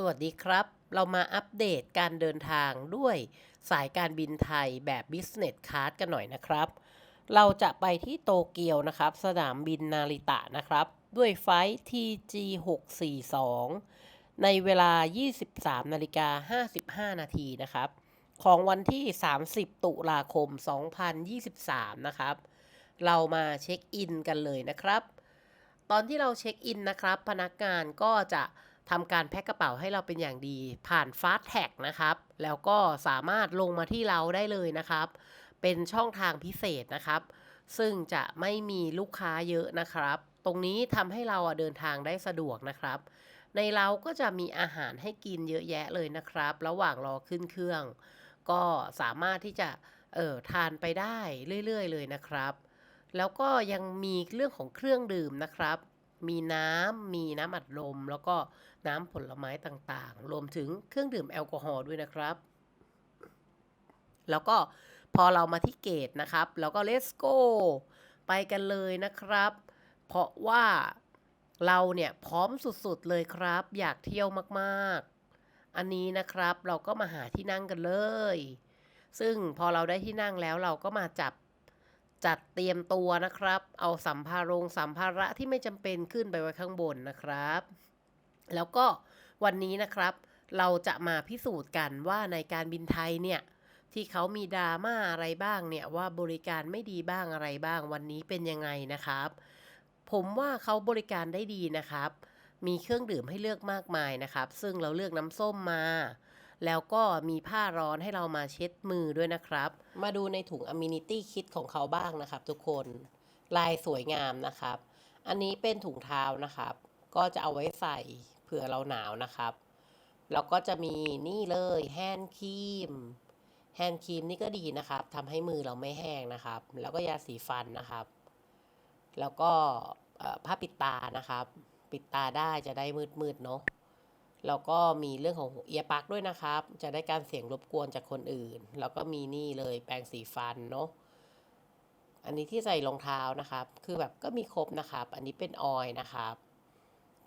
สวัสดีครับ เรามาอัปเดตการเดินทางด้วยสายการบินไทยแบบ Business Class กันหน่อยนะครับ เราจะไปที่โตเกียวนะครับ สนามบินนาริตะนะครับ ด้วยไฟล์ TG 642ในเวลา 23นาฬิกา55 นาทีนะครับ ของวันที่ 30 ตุลาคม 2023 นะครับ เรามาเช็คอินกันเลยนะครับ ตอนที่เราเช็คอินนะครับ พนักงานก็จะ ทำการแพ็คกระเป๋าให้เราเป็นอย่างดี ผ่านฟาสแท็กนะครับ แล้วก็สามารถลงมาที่เราได้เลยนะครับ เป็นช่องทางพิเศษนะครับ ซึ่งจะไม่มีลูกค้าเยอะนะครับ ตรงนี้ทำให้เราเดินทางได้สะดวกนะครับ ในเราก็จะมีอาหารให้กินเยอะแยะเลยนะครับ ระหว่างรอขึ้นเครื่อง ก็สามารถที่จะเออทานไปได้เรื่อยๆ เลยนะครับ แล้วก็ยังมีเรื่องของเครื่องดื่มนะครับ มีน้ำ มีน้ำอัดลม แล้วก็น้ำผลไม้ต่างๆ รวมถึงเครื่องดื่มแอลกอฮอล์ด้วยนะครับ แล้วก็พอเรามาที่เกตนะครับเราก็ let's go ไปกันเลยนะครับ เพราะว่าเราเนี่ยพร้อมสุดๆเลยครับ อยากเที่ยวมากๆ อันนี้นะครับเราก็มาหาที่นั่งกันเลย ซึ่งพอเราได้ที่นั่งแล้วเราก็มาจับ จัดเตรียมตัวนะครับ เอาสัมภารงสัมภาระที่ไม่จำเป็นขึ้นไปไว้ข้างบนนะครับ แล้วก็วันนี้นะครับ เราจะมาพิสูจน์กันว่าในการบินไทยเนี่ยที่เขามีดราม่าอะไรบ้างเนี่ยว่าบริการไม่ดีบ้างอะไรบ้าง วันนี้เป็นยังไงนะครับ ผมว่าเขาบริการได้ดีนะครับ มีเครื่องดื่มให้เลือกมากมายนะครับ ซึ่งเราเลือกน้ำส้มมา แล้วก็มีผ้าร้อนให้เรามาเช็ดมือด้วยนะครับ มาดูในถุง Amenity Kit ของเขาบ้างนะครับ ทุกคนลายสวยงามนะครับ อันนี้เป็นถุงเท้านะครับ ก็จะเอาไว้ใส่เผื่อเราหนาวนะครับ แล้วก็จะมีนี่เลยแฮนด์ครีมแฮนด์ครีมนี่ก็ดีนะครับทำให้มือเราไม่แห้งนะครับ แล้วก็ยาสีฟันนะครับ แล้วก็ผ้าปิดตานะครับ ปิดตาได้จะได้มืดๆเนาะ แล้วก็มีเรื่องของเอียปักด้วยนะครับ จะได้การเสียงรบกวนจากคนอื่น แล้วก็มีนี่เลยแปรงสีฟันเนาะอันนี้ที่ใส่รองเท้านะครับ คือแบบก็มีครบนะครับ อันนี้เป็นออยนะครับ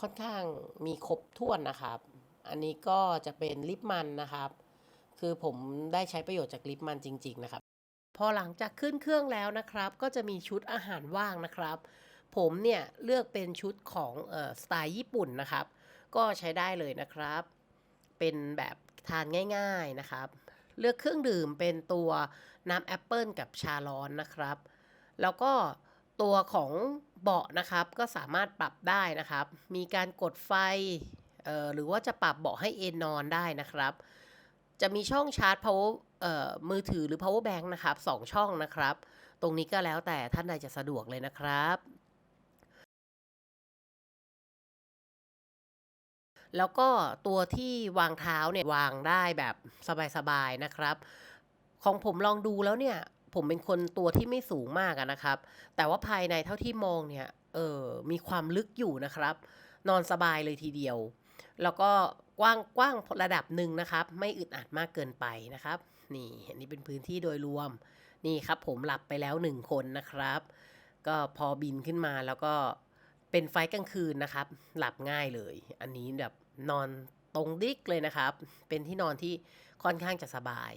ค่อนข้างมีครบถ้วนนะครับ อันนี้ก็จะเป็นลิปมันนะครับ คือผมได้ใช้ประโยชน์จากลิปมันจริง ๆ นะครับ พอหลังจากขึ้นเครื่องแล้วนะครับ ก็จะมีชุดอาหารว่างนะครับ ผมเนี่ยเลือกเป็นชุดของออสไตล์ญี่ปุ่นนะครับ ก็ใช้ได้เลยนะครับ เป็นแบบทานง่าย ๆนะครับ เลือกเครื่องดื่มเป็นตัวน้ำแอปเปิลกับชาร้อนนะครับ แล้วก็ตัวของเบาะนะครับก็สามารถปรับได้นะครับ มีการกดไฟหรือว่าจะปรับเบาะให้เอนนอนได้นะครับ จะมีช่องชาร์จ power มือถือหรือ power bank นะครับสองช่องนะครับ ตรงนี้ก็แล้วแต่ท่านใดจะสะดวกเลยนะครับ แล้วก็ตัวที่วางเท้าเนี่ยวางได้แบบสบายๆนะครับ ของผมลองดูแล้วเนี่ย ผมเป็นคนตัวที่ไม่สูงมากนะครับ แต่ว่าภายในเท่าที่มองเนี่ยเออมีความลึกอยู่นะครับ นอนสบายเลยทีเดียว แล้วก็กว้างกว้างระดับหนึ่งนะครับ ไม่อึดอัดมากเกินไปนะครับ นี่อันนี้เป็นพื้นที่โดยรวมนี่ครับ ผมหลับไปแล้วหนึ่งคนนะครับ ก็พอบินขึ้นมาแล้วก็ เป็นไฟกลางคืนนะครับ หลับง่ายเลย อันนี้แบบนอนตรงดิ๊กเลยนะครับ เป็นที่นอนที่ค่อนข้างจะสบาย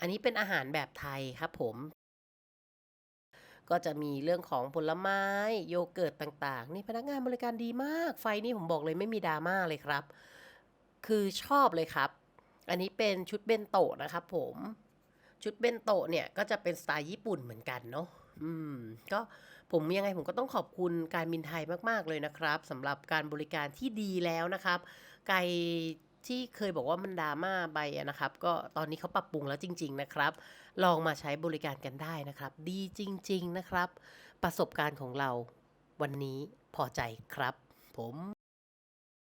อันนี้เป็นอาหารแบบไทยครับผม ก็จะมีเรื่องของผลไม้โยเกิร์ตต่างๆ นี่พนักงานบริการดีมาก ไฟนี่ผมบอกเลยไม่มีดราม่าเลยครับ คือชอบเลยครับ อันนี้เป็นชุดเบนโตะนะครับผม ชุดเบนโตะเนี่ยก็จะเป็นสไตล์ญี่ปุ่นเหมือนกันเนาะ อืม ก็ผมยังไงผมก็ต้องขอบคุณการบินไทยมาก ๆ เลยนะครับสำหรับการบริการที่ดีแล้วนะครับ ไกลที่เคยบอกว่ามันดราม่าไปนะครับ ก็ตอนนี้เขาปรับปรุงแล้วจริง ๆ นะครับ ลองมาใช้บริการกันได้นะครับ ดีจริง ๆ นะครับ ประสบการณ์ของเราวันนี้พอใจครับ ผม